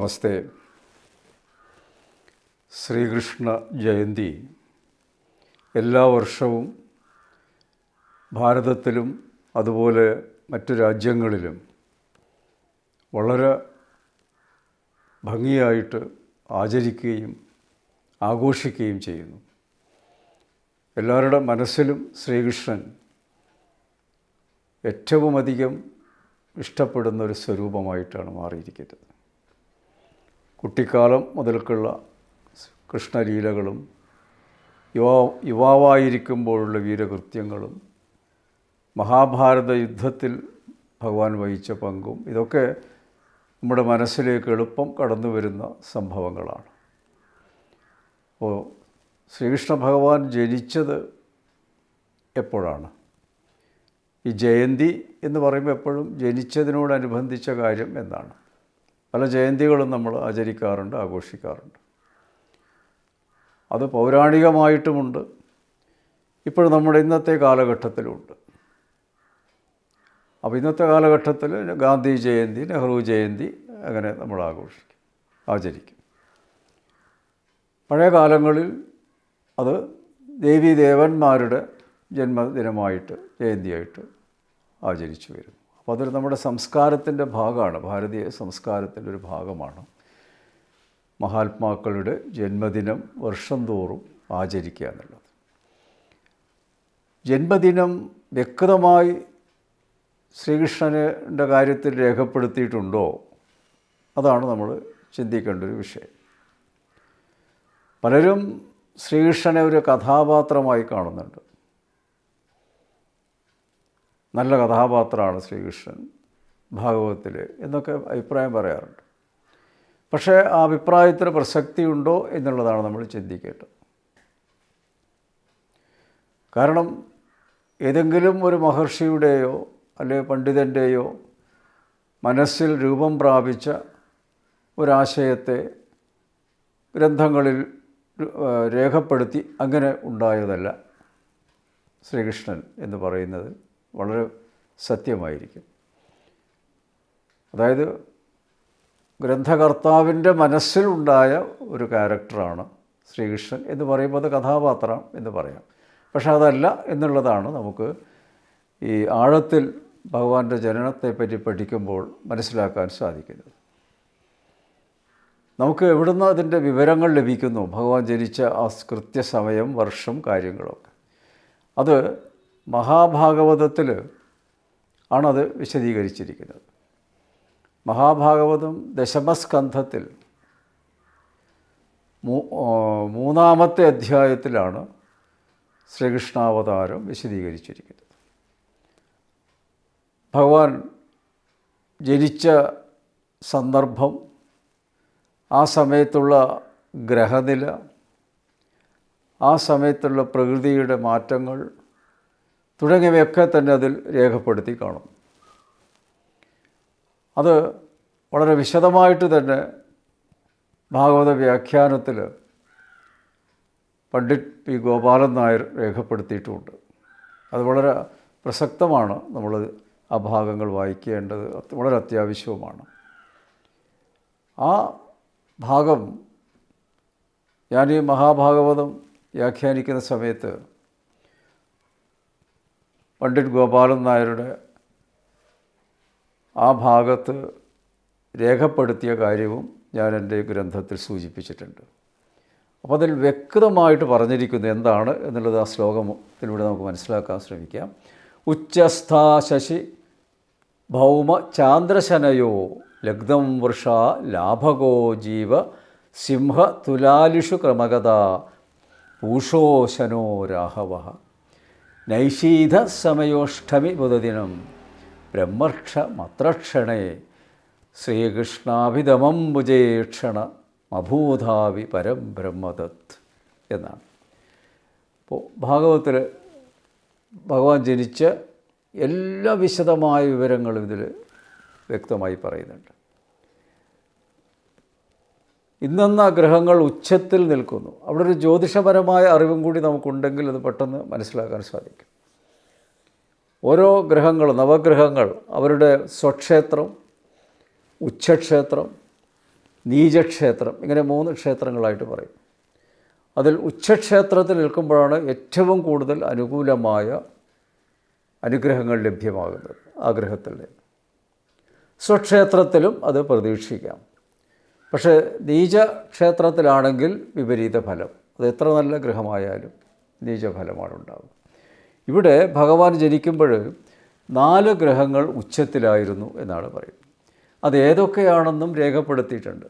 നമസ്തേ. ശ്രീകൃഷ്ണ ജയന്തി എല്ലാ വർഷവും ഭാരതത്തിലും അതുപോലെ മറ്റു രാജ്യങ്ങളിലും വളരെ ഭംഗിയായിട്ട് ആചരിക്കുകയും ആഘോഷിക്കുകയും ചെയ്യുന്നു. എല്ലാവരുടെ മനസ്സിലും ശ്രീകൃഷ്ണൻ ഏറ്റവുമധികം ഇഷ്ടപ്പെടുന്ന ഒരു സ്വരൂപമായിട്ടാണ് മാറിയിരിക്കുന്നത്. കുട്ടിക്കാലം മുതൽക്കുള്ള കൃഷ്ണലീലകളും യുവാ യുവാവായിരിക്കുമ്പോഴുള്ള വീരകൃത്യങ്ങളും മഹാഭാരത യുദ്ധത്തിൽ ഭഗവാൻ വഹിച്ച പങ്കും ഇതൊക്കെ നമ്മുടെ മനസ്സിലേക്ക് എളുപ്പം കടന്നു വരുന്ന സംഭവങ്ങളാണ്. അപ്പോൾ ശ്രീകൃഷ്ണ ഭഗവാൻ ജനിച്ചത് എപ്പോഴാണ്? ഈ ജയന്തി എന്ന് പറയുമ്പോൾ എപ്പോഴും ജനിച്ചതിനോടനുബന്ധിച്ച കാര്യം എന്നാണ്. പല ജയന്തികളും നമ്മൾ ആചരിക്കാറുണ്ട് ആഘോഷിക്കാറുണ്ട്. അത് പൗരാണികമായിട്ടുമുണ്ട്. ഇപ്പോഴും നമ്മുടെ ഇന്നത്തെ കാലഘട്ടത്തിലുണ്ട്. അപ്പോൾ ഇന്നത്തെ കാലഘട്ടത്തിൽ ഗാന്ധി ജയന്തി നെഹ്റു ജയന്തി അങ്ങനെ നമ്മൾ ആഘോഷിക്കും ആചരിക്കും. പഴയ കാലങ്ങളിൽ അത് ദേവീ ദേവന്മാരുടെ ജന്മദിനമായിട്ട് ജയന്തിയായിട്ട് ആചരിച്ചു വരുന്നു. അപ്പോൾ അതൊരു നമ്മുടെ സംസ്കാരത്തിന്റെ ഭാഗമാണ്. ഭാരതീയ സംസ്കാരത്തിന്റെ ഒരു ഭാഗമാണ്. മഹാത്മാക്കളുടെ ജന്മദിനം വർഷം തോറും ആചരിക്കുക എന്നുള്ളത്. ജന്മദിനം വ്യക്തമായി ശ്രീകൃഷ്ണന്റെ കാര്യത്തിൽ രേഖപ്പെടുത്തിയിട്ടുണ്ടോ? അതാണ് നമ്മൾ ചിന്തിക്കേണ്ട ഒരു വിഷയം. പലരും ശ്രീകൃഷ്ണനെ ഒരു കഥാപാത്രമായി കാണുന്നുണ്ട്. നല്ല കഥാപാത്രമാണ് ശ്രീകൃഷ്ണൻ ഭാഗവതത്തിൽ എന്നൊക്കെ അഭിപ്രായം പറയാറുണ്ട്. പക്ഷേ ആ അഭിപ്രായത്തിന് പ്രസക്തിയുണ്ടോ എന്നുള്ളതാണ് നമ്മൾ ചിന്തിക്കേണ്ടത്. കാരണം ഏതെങ്കിലും ഒരു മഹർഷിയുടെയോ അല്ലെങ്കിൽ പണ്ഡിതന്റെയോ മനസ്സിൽ രൂപം പ്രാപിച്ച ഒരാശയത്തെ ഗ്രന്ഥങ്ങളിൽ രേഖപ്പെടുത്തി അങ്ങനെ ഉണ്ടായതല്ല ശ്രീകൃഷ്ണൻ എന്ന് പറയുന്നത്. വളരെ സത്യമായിരിക്കും. അതായത് ഗ്രന്ഥകർത്താവിന്റെ മനസ്സിലുണ്ടായ ഒരു ക്യാരക്ടറാണ് ശ്രീകൃഷ്ണൻ എന്ന് പറയുമ്പോൾ അത് കഥാപാത്രം എന്ന് പറയാം. പക്ഷെ അതല്ല എന്നുള്ളതാണ് നമുക്ക് ഈ ആഴത്തിൽ ഭഗവാന്റെ ജനനത്തെപ്പറ്റി പഠിക്കുമ്പോൾ മനസ്സിലാക്കാൻ സാധിക്കുന്നത്. നമുക്ക് എവിടുന്ന് അതിന്റെ വിവരങ്ങൾ ലഭിക്കുന്നു? ഭഗവാൻ ജനിച്ച ആ കൃത്യസമയം വർഷം കാര്യങ്ങളൊക്കെ. അത് മഹാഭാഗവതത്തിൽ ആണത് വിശദീകരിച്ചിരിക്കുന്നത്. മഹാഭാഗവതം ദശമസ്കന്ധത്തിൽ മൂന്നാമത്തെ അധ്യായത്തിലാണ് ശ്രീകൃഷ്ണാവതാരം വിശദീകരിച്ചിരിക്കുന്നത്. ഭഗവാൻ ജനിച്ച സന്ദർഭം ആ സമയത്തുള്ള ഗ്രഹനില ആ സമയത്തുള്ള പ്രകൃതിയുടെ മാറ്റങ്ങൾ തുടങ്ങിയവയൊക്കെ തന്നെ അതിൽ രേഖപ്പെടുത്തി കാണും. അത് വളരെ വിശദമായിട്ട് തന്നെ ഭാഗവത വ്യാഖ്യാനത്തിൽ പണ്ഡിറ്റ് പി ഗോപാലൻ നായർ രേഖപ്പെടുത്തിയിട്ടുമുണ്ട് അത് വളരെ പ്രസക്തമാണ് നമ്മൾ ആ ഭാഗങ്ങൾ വായിക്കേണ്ടത്. വളരെ അത്യാവശ്യവുമാണ്. ആ ഭാഗം ഞാൻ ഈ മഹാഭാഗവതം വ്യാഖ്യാനിക്കുന്ന സമയത്ത് പണ്ഡിറ്റ് ഗോപാലൻ നായരുടെ ആ ഭാഗത്ത് രേഖപ്പെടുത്തിയ കാര്യവും ഞാൻ എന്റെ ഗ്രന്ഥത്തിൽ സൂചിപ്പിച്ചിട്ടുണ്ട്. അപ്പോൾ അതിൽ വ്യക്തമായിട്ട് പറഞ്ഞിരിക്കുന്നത് എന്താണ് എന്നുള്ളത് ആ ശ്ലോകത്തിലൂടെ നമുക്ക് മനസ്സിലാക്കാൻ ശ്രമിക്കാം. ഉച്ചസ്ഥാ ശശി ഭൗമ ചാന്ദ്രശനയോ ലഗ്നം വൃഷ ലാഭകോ ജീവ സിംഹ തുലാലിഷു ക്രമഗത പൂഷോശനോ രാഹവ നൈഷീധ സമയോഷ്ടമി ബുധദിനം. ബ്രഹ്മക്ഷ മത്രക്ഷണേ ശ്രീകൃഷ്ണാഭിതമം ഭുജേക്ഷണ മഭൂതാവി പരം ബ്രഹ്മദത്ത് എന്നാണ്. അപ്പോൾ ഭാഗവത്തിൽ ഭഗവാൻ ജനിച്ച എല്ലാ വിശദമായ വിവരങ്ങളും ഇതിൽ വ്യക്തമായി പറയുന്നുണ്ട്. ഇന്നെന്ന ഗ്രഹങ്ങൾ ഉച്ചത്തിൽ നിൽക്കുന്നു. അവിടെ ഒരു ജ്യോതിഷപരമായ അറിവും കൂടി നമുക്കുണ്ടെങ്കിൽ അത് പെട്ടെന്ന് മനസ്സിലാക്കാൻ സാധിക്കും. ഓരോ ഗ്രഹങ്ങൾ നവഗ്രഹങ്ങൾ അവരുടെ സ്വക്ഷേത്രം ഉച്ചക്ഷേത്രം നീചക്ഷേത്രം ഇങ്ങനെ മൂന്ന് ക്ഷേത്രങ്ങളായിട്ട് പറയും. അതിൽ ഉച്ചക്ഷേത്രത്തിൽ നിൽക്കുമ്പോഴാണ് ഏറ്റവും കൂടുതൽ അനുകൂലമായ അനുഗ്രഹങ്ങൾ ലഭ്യമാകുന്നത് ആ നിന്ന്. സ്വക്ഷേത്രത്തിലും അത് പ്രതീക്ഷിക്കാം. പക്ഷേ നീചക്ഷേത്രത്തിലാണെങ്കിൽ വിപരീത ഫലം. അത് എത്ര നല്ല ഗ്രഹമായാലും നീചഫലമാണ് ഉണ്ടാകുക ഇവിടെ ഭഗവാൻ ജനിക്കുമ്പോൾ നാല് ഗ്രഹങ്ങൾ ഉച്ചത്തിലായിരുന്നു എന്നാണ് പറയുന്നത്. അത് ഏതൊക്കെയാണെന്നും രേഖപ്പെടുത്തിയിട്ടുണ്ട്.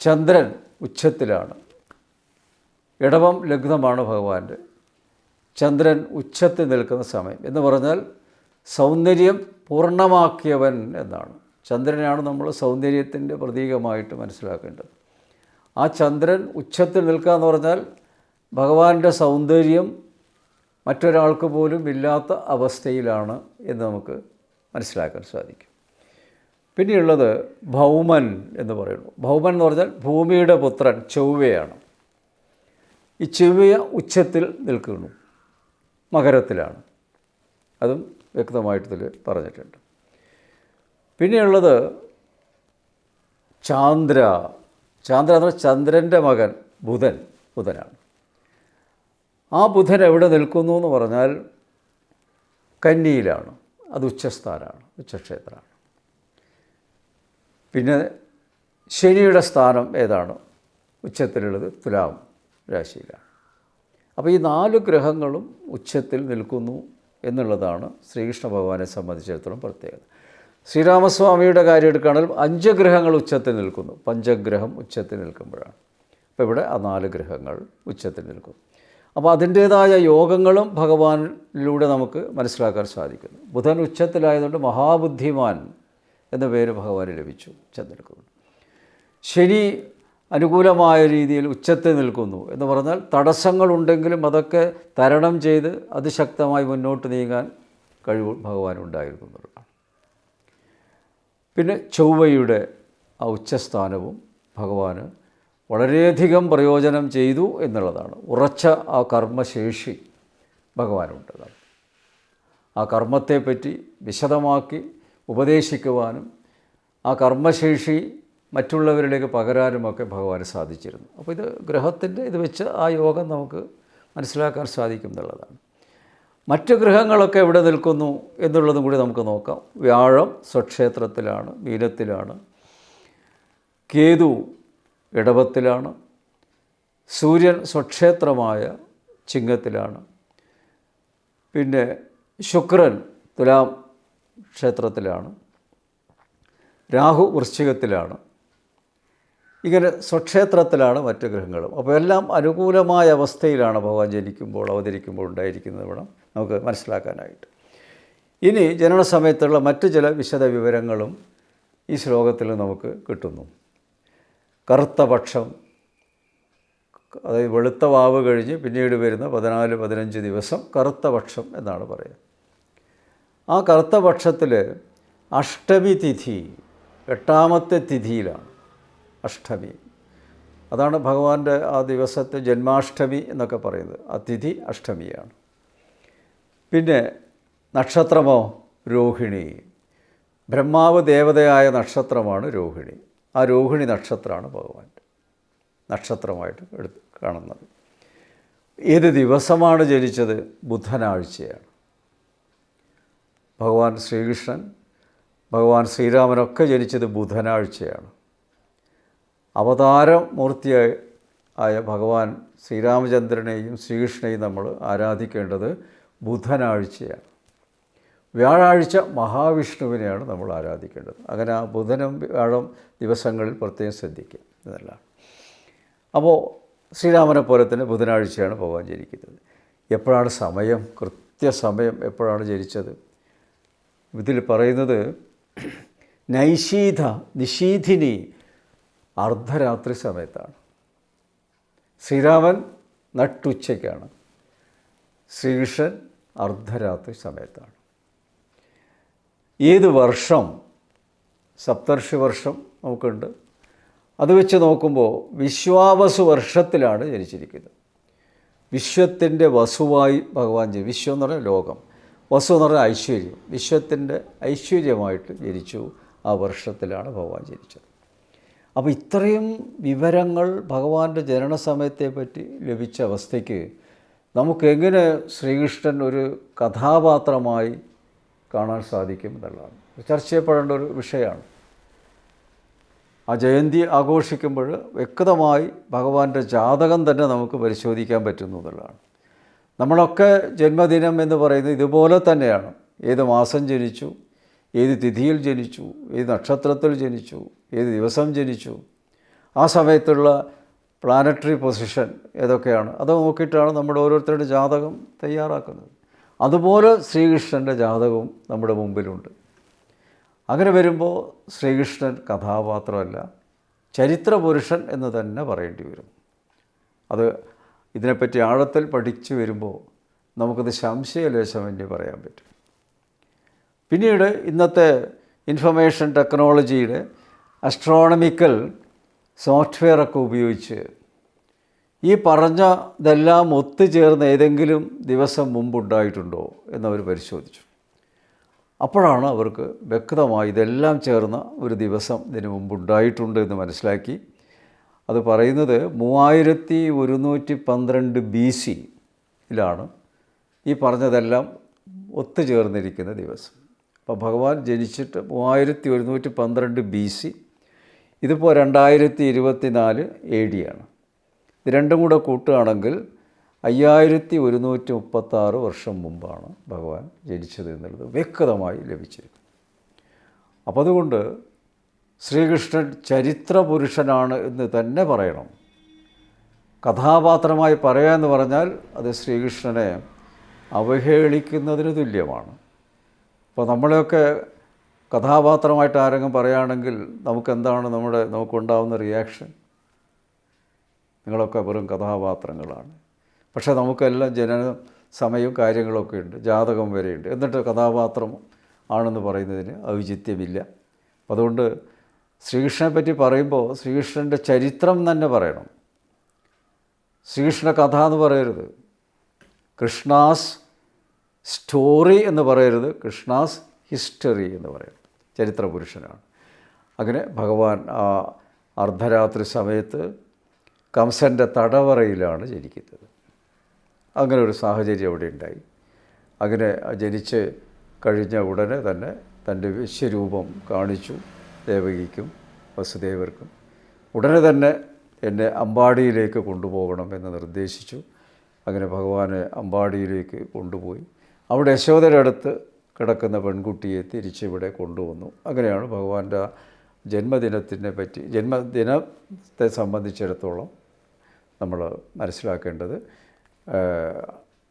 ചന്ദ്രൻ ഉച്ചത്തിലാണ്. ഇടവം ലഗ്നമാണ് ഭഗവാന്റെ. ചന്ദ്രൻ ഉച്ചത്തിൽ നിൽക്കുന്ന സമയം എന്ന് പറഞ്ഞാൽ സൗന്ദര്യം പൂർണമാക്കിയവൻ എന്നാണ്. ചന്ദ്രനെയാണ് നമ്മൾ സൗന്ദര്യത്തിന്റെ പ്രതീകമായിട്ട് മനസ്സിലാക്കേണ്ടത്. ആ ചന്ദ്രൻ ഉച്ചത്തിൽ നിൽക്കുക എന്ന് പറഞ്ഞാൽ ഭഗവാന്റെ സൗന്ദര്യം മറ്റൊരാൾക്ക് പോലും ഇല്ലാത്ത അവസ്ഥയിലാണ് എന്ന് നമുക്ക് മനസ്സിലാക്കാൻ സാധിക്കും. പിന്നെയുള്ളത് ഭൗമൻ എന്ന് പറയുന്നു. ഭൗമൻ എന്ന് പറഞ്ഞാൽ ഭൂമിയുടെ പുത്രൻ ചൊവ്വയാണ്. ഈ ചൊവ്വ ഉച്ചത്തിൽ നിൽക്കുന്നു മകരത്തിലാണ്. അതും വ്യക്തമായിട്ടതിൽ പറഞ്ഞിട്ടുണ്ട്. പിന്നെയുള്ളത് ചാന്ദ്ര. ചാന്ദ്ര എന്ന് പറഞ്ഞാൽ ചന്ദ്രന്റെ മകൻ ബുധൻ ബുധനാണ്. ആ ബുധൻ എവിടെ നിൽക്കുന്നു എന്ന് പറഞ്ഞാൽ കന്നിയിലാണ്. അത് ഉച്ചസ്ഥാനമാണ് ഉച്ചക്ഷേത്രമാണ്. പിന്നെ ശനിയുടെ സ്ഥാനം ഏതാണ്? ഉച്ചത്തിലുള്ളത് തുലാം രാശിയിലാണ്. അപ്പോൾ ഈ നാല് ഗ്രഹങ്ങളും ഉച്ചത്തിൽ നിൽക്കുന്നു എന്നുള്ളതാണ് ശ്രീകൃഷ്ണ ഭഗവാനെ സംബന്ധിച്ചിടത്തോളം പ്രത്യേകത. ശ്രീരാമസ്വാമിയുടെ കാര്യം എടുക്കുകയാണെങ്കിൽ അഞ്ച് ഗ്രഹങ്ങൾ ഉച്ചത്തിൽ നിൽക്കുന്നു. പഞ്ചഗ്രഹം ഉച്ചത്തിൽ നിൽക്കുമ്പോഴാണ്. അപ്പോൾ ഇവിടെ ആ നാല് ഗ്രഹങ്ങൾ ഉച്ചത്തിൽ നിൽക്കും അപ്പോൾ അതിന്റേതായ യോഗങ്ങളും ഭഗവാനിലൂടെ നമുക്ക് മനസ്സിലാക്കാൻ സാധിക്കുന്നു. ബുധൻ ഉച്ചത്തിലായതുകൊണ്ട് മഹാബുദ്ധിമാൻ എന്ന പേര് ഭഗവാന് ലഭിച്ചു ഉച്ചത്തിൽ നിൽക്കുന്നു. ശനി അനുകൂലമായ രീതിയിൽ ഉച്ചത്തിൽ നിൽക്കുന്നു എന്ന് പറഞ്ഞാൽ തടസ്സങ്ങളുണ്ടെങ്കിലും അതൊക്കെ തരണം ചെയ്ത് അതിശക്തമായി മുന്നോട്ട് നീങ്ങാൻ കഴിവ് ഭഗവാനുണ്ടായിരുന്നു എന്നുള്ളതാണ് പിന്നെ ചൊവ്വയുടെ ആ ഉച്ചസ്ഥാനവും ഭഗവാന് വളരെയധികം പ്രയോജനം ചെയ്തു എന്നുള്ളതാണ്. ഉറച്ച ആ കർമ്മശേഷി ഭഗവാനുണ്ടതാണ് ആ കർമ്മത്തെപ്പറ്റി വിശദമാക്കി ഉപദേശിക്കുവാനും ആ കർമ്മശേഷി മറ്റുള്ളവരിലേക്ക് പകരാനുമൊക്കെ ഭഗവാന് സാധിച്ചിരുന്നു. അപ്പോൾ ഇത് ഗ്രഹത്തിന്റെ ഇത് വെച്ച് ആ യോഗം നമുക്ക് മനസ്സിലാക്കാൻ സാധിക്കും എന്നുള്ളതാണ്. മറ്റ് ഗ്രഹങ്ങളൊക്കെ എവിടെ നിൽക്കുന്നു എന്നുള്ളതും കൂടി നമുക്ക് നോക്കാം. വ്യാഴം സ്വക്ഷേത്രത്തിലാണ് മീനത്തിലാണ് കേതു ഇടവത്തിലാണ്. സൂര്യൻ സ്വക്ഷേത്രമായ ചിങ്ങത്തിലാണ്. പിന്നെ ശുക്രൻ തുലാം ക്ഷേത്രത്തിലാണ്. രാഹു വൃശ്ചികത്തിലാണ്. ഇങ്ങനെ സ്വക്ഷേത്രത്തിലാണ് മറ്റു ഗ്രഹങ്ങളും. അപ്പോൾ എല്ലാം അനുകൂലമായ അവസ്ഥയിലാണ് ഭഗവാൻ ജനിക്കുമ്പോൾ അവതരിക്കുമ്പോൾ ഉണ്ടായിരിക്കുന്നത് വേണം നമുക്ക് മനസ്സിലാക്കാനായിട്ട്. ഇനി ജനന സമയത്തുള്ള മറ്റു ചില വിശദ വിവരങ്ങളും ഈ ശ്ലോകത്തിൽ നമുക്ക് കിട്ടുന്നു. കറുത്ത പക്ഷം അതായത് വെളുത്ത വാവ് കഴിഞ്ഞ് പിന്നീട് വരുന്ന പതിനാല് പതിനഞ്ച് ദിവസം കറുത്ത പക്ഷം എന്നാണ് പറയുക. ആ കറുത്ത പക്ഷത്തിൽ അഷ്ടമി തിഥി എട്ടാമത്തെ തിഥിയിലാണ്. അഷ്ടമി. അതാണ് ഭഗവാന്റെ ആ ദിവസത്തെ ജന്മാഷ്ടമി എന്നൊക്കെ പറയുന്നത്. അതിഥി തിഥി അഷ്ടമിയാണ്. പിന്നെ നക്ഷത്രമോ? രോഹിണി. ബ്രഹ്മാവ് ദേവതയായ നക്ഷത്രമാണ് രോഹിണി. ആ രോഹിണി നക്ഷത്രമാണ് ഭഗവാന്റെ നക്ഷത്രമായിട്ട് എടുത്ത് കാണുന്നത്. ഏത് ദിവസമാണ് ജനിച്ചത്? ബുധനാഴ്ചയാണ്. ഭഗവാൻ ശ്രീകൃഷ്ണൻ ഭഗവാൻ ശ്രീരാമനൊക്കെ ജനിച്ചത് ബുധനാഴ്ചയാണ്. അവതാരം മൂർത്തിയായ ആയ ഭഗവാൻ ശ്രീരാമചന്ദ്രനെയും ശ്രീകൃഷ്ണനെയും നമ്മൾ ആരാധിക്കേണ്ടത് ബുധനാഴ്ചയാണ്. വ്യാഴാഴ്ച മഹാവിഷ്ണുവിനെയാണ് നമ്മൾ ആരാധിക്കേണ്ടത്. അങ്ങനെ ആ ബുധനും വ്യാഴം ദിവസങ്ങളിൽ പ്രത്യേകം ശ്രദ്ധിക്കുക എന്നല്ല അപ്പോൾ ശ്രീരാമനെ പോലെ തന്നെ ബുധനാഴ്ചയാണ് ഭഗവാൻ ജനിക്കുന്നത്. എപ്പോഴാണ് സമയം? കൃത്യസമയം എപ്പോഴാണ് ജനിച്ചത്? ഇതിൽ പറയുന്നത് നൈശീധ നിഷീധിനി അർദ്ധരാത്രി സമയത്താണ്. ശ്രീരാമൻ നട്ടുച്ചയ്ക്കാണ്. ശ്രീകൃഷ്ണൻ അർദ്ധരാത്രി സമയത്താണ്. ഏത് വർഷം? സപ്തർഷി വർഷം നമുക്കുണ്ട്. അത് വെച്ച് നോക്കുമ്പോൾ വിശ്വാവസു വർഷത്തിലാണ് ജനിച്ചിരിക്കുന്നത്. വിശ്വത്തിന്റെ വസുവായി ഭഗവാൻ ജനി വിശ്വം എന്ന് പറഞ്ഞാൽ ലോകം. വസു എന്ന് പറഞ്ഞാൽ ഐശ്വര്യം. വിശ്വത്തിന്റെ ഐശ്വര്യമായിട്ട് ജനിച്ചു ആ വർഷത്തിലാണ് ഭഗവാൻ ജനിച്ചത്. അപ്പോൾ ഇത്രയും വിവരങ്ങൾ ഭഗവാന്റെ ജനന സമയത്തെപ്പറ്റി ലഭിച്ച അവസ്ഥയ്ക്ക് നമുക്കെങ്ങനെ ശ്രീകൃഷ്ണൻ ഒരു കഥാപാത്രമായി കാണാൻ സാധിക്കും എന്നുള്ളതാണ്. ചർച്ച ചെയ്യപ്പെടേണ്ട ഒരു വിഷയമാണ്. ആ ജയന്തി ആഘോഷിക്കുമ്പോൾ വ്യക്തമായി ഭഗവാന്റെ ജാതകം തന്നെ നമുക്ക് പരിശോധിക്കാൻ പറ്റുന്നു എന്നുള്ളതാണ്. നമ്മളൊക്കെ ജന്മദിനം എന്ന് പറയുന്നത് ഇതുപോലെ തന്നെയാണ്. ഏത് മാസം ജനിച്ചു ഏത് തിഥിയിൽ ജനിച്ചു ഏത് നക്ഷത്രത്തിൽ ജനിച്ചു ഏത് ദിവസം ജനിച്ചു ആ സമയത്തുള്ള പ്ലാനറ്ററി പൊസിഷൻ ഏതൊക്കെയാണ്? അത് നോക്കിയിട്ടാണ് നമ്മൾ ഓരോരുത്തരുടെ ജാതകം തയ്യാറാക്കുന്നത്. അതുപോലെ ശ്രീകൃഷ്ണന്റെ ജാതകവും നമ്മുടെ മുമ്പിലുണ്ട്. അങ്ങനെ വരുമ്പോൾ ശ്രീകൃഷ്ണൻ കഥാപാത്രമല്ല ചരിത്ര പുരുഷൻ എന്ന് തന്നെ പറയേണ്ടി വരും. അത് ഇതിനെപ്പറ്റി ആഴത്തിൽ പഠിച്ചു വരുമ്പോൾ നമുക്കത് സംശയലേശമന്യേ പറയാൻ പറ്റും. പിന്നീട് ഇന്നത്തെ ഇൻഫർമേഷൻ ടെക്നോളജിയുടെ അസ്ട്രോണമിക്കൽ സോഫ്റ്റ്വെയറൊക്കെ ഉപയോഗിച്ച് ഈ പറഞ്ഞതെല്ലാം ഒത്തുചേർന്ന് ഏതെങ്കിലും ദിവസം മുമ്പുണ്ടായിട്ടുണ്ടോ എന്നവർ പരിശോധിച്ചു. അപ്പോഴാണ് അവർക്ക് വ്യക്തമായി ഇതെല്ലാം ചേർന്ന ഒരു ദിവസം ഇതിനു മുമ്പുണ്ടായിട്ടുണ്ട് എന്ന് മനസ്സിലാക്കി. അത് പറയുന്നത് മൂവായിരത്തി ഒരുന്നൂറ്റി പന്ത്രണ്ട് ബി സിയിലാണ് ഈ പറഞ്ഞതെല്ലാം ഒത്തുചേർന്നിരിക്കുന്ന ദിവസം. അപ്പോൾ ഭഗവാൻ ജനിച്ചിട്ട് മൂവായിരത്തി ഒരുന്നൂറ്റി പന്ത്രണ്ട് ബി സി ഇതിപ്പോൾ രണ്ടായിരത്തി ഇരുപത്തി നാല് എ ഡി ആണ്. ഇത് രണ്ടും കൂടെ കൂട്ടുകയാണെങ്കിൽ അയ്യായിരത്തി ഒരുന്നൂറ്റി മുപ്പത്താറ് വർഷം മുമ്പാണ് ഭഗവാൻ ജനിച്ചത് എന്നുള്ളത് വ്യക്തമായി ലഭിച്ചിരിക്കുന്നു അപ്പം അതുകൊണ്ട് ശ്രീകൃഷ്ണൻ ചരിത്ര പുരുഷനാണ് എന്ന് തന്നെ പറയണം. കഥാപാത്രമായി പറയുക എന്ന് പറഞ്ഞാൽ അത് ശ്രീകൃഷ്ണനെ അവഹേളിക്കുന്നതിന് തുല്യമാണ്. അപ്പോൾ നമ്മളെയൊക്കെ കഥാപാത്രമായിട്ട് ആരെങ്കിലും പറയുകയാണെങ്കിൽ നമുക്കെന്താണ് നമ്മുടെ നമുക്കുണ്ടാവുന്ന റിയാക്ഷൻ നിങ്ങളൊക്കെ വെറും കഥാപാത്രങ്ങളാണ്. പക്ഷേ നമുക്കെല്ലാം ജനന സമയവും കാര്യങ്ങളൊക്കെ ഉണ്ട്. ജാതകം വരെയുണ്ട്. എന്നിട്ട് കഥാപാത്രം ആണെന്ന് പറയുന്നതിന് ഔചിത്യമില്ല. അതുകൊണ്ട് ശ്രീകൃഷ്ണനെ പറ്റി പറയുമ്പോൾ ശ്രീകൃഷ്ണന്റെ ചരിത്രം തന്നെ പറയണം. ശ്രീകൃഷ്ണ കഥ എന്ന് പറയരുത്. കൃഷ്ണാസ് സ്റ്റോറി എന്ന് പറയരുത് കൃഷ്ണാസ് ഹിസ്റ്ററി എന്ന് പറയുന്നത് ചരിത്ര പുരുഷനാണ്. അങ്ങനെ ഭഗവാൻ ആ അർദ്ധരാത്രി സമയത്ത് കംസന്റെ തടവറയിലാണ് ജനിക്കുന്നത്. അങ്ങനെ ഒരു സാഹചര്യം അവിടെ ഉണ്ടായി. അങ്ങനെ ജനിച്ച് കഴിഞ്ഞ ഉടനെ തന്നെ തന്റെ വിശ്വരൂപം കാണിച്ചു ദേവകിക്കും വസുദേവർക്കും. ഉടനെ തന്നെ എന്നെ അമ്പാടിയിലേക്ക് കൊണ്ടുപോകണം എന്ന് നിർദ്ദേശിച്ചു. അങ്ങനെ ഭഗവാനെ അമ്പാടിയിലേക്ക് കൊണ്ടുപോയി. അവിടെ യശോദയുടെ അടുത്ത് കിടക്കുന്ന പെൺകുട്ടിയെ തിരിച്ചിവിടെ കൊണ്ടുവന്നു. അങ്ങനെയാണ് ഭഗവാന്റെ ജന്മദിനത്തിനെ പറ്റി ജന്മദിനത്തെ സംബന്ധിച്ചിടത്തോളം നമ്മൾ മനസ്സിലാക്കേണ്ടത്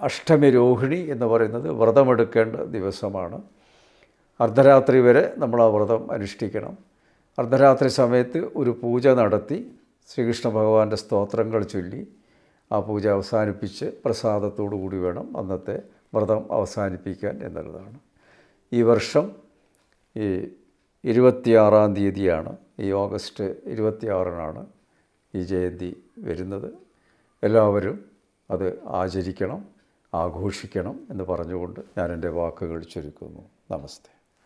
അഷ്ടമി രോഹിണി എന്ന് പറയുന്നത് വ്രതമെടുക്കേണ്ട ദിവസമാണ്. അർദ്ധരാത്രി വരെ നമ്മൾ ആ വ്രതം അനുഷ്ഠിക്കണം. അർദ്ധരാത്രി സമയത്ത് ഒരു പൂജ നടത്തി ശ്രീകൃഷ്ണ ഭഗവാന്റെ സ്തോത്രങ്ങൾ ചൊല്ലി ആ പൂജ അവസാനിപ്പിച്ച് പ്രസാദത്തോടു കൂടി വേണം അന്നത്തെ വ്രതം അവസാനിപ്പിക്കാൻ എന്നുള്ളതാണ്. ഈ വർഷം ഈ ഇരുപത്തിയാറാം തീയതിയാണ് ഈ ഓഗസ്റ്റ് ഇരുപത്തിയാറിനാണ് ഈ ജയന്തി വരുന്നത്. എല്ലാവരും അത് ആചരിക്കണം ആഘോഷിക്കണം എന്ന് പറഞ്ഞുകൊണ്ട് ഞാൻ എന്റെ വാക്കുകൾ ചുരുക്കുന്നു. നമസ്തേ.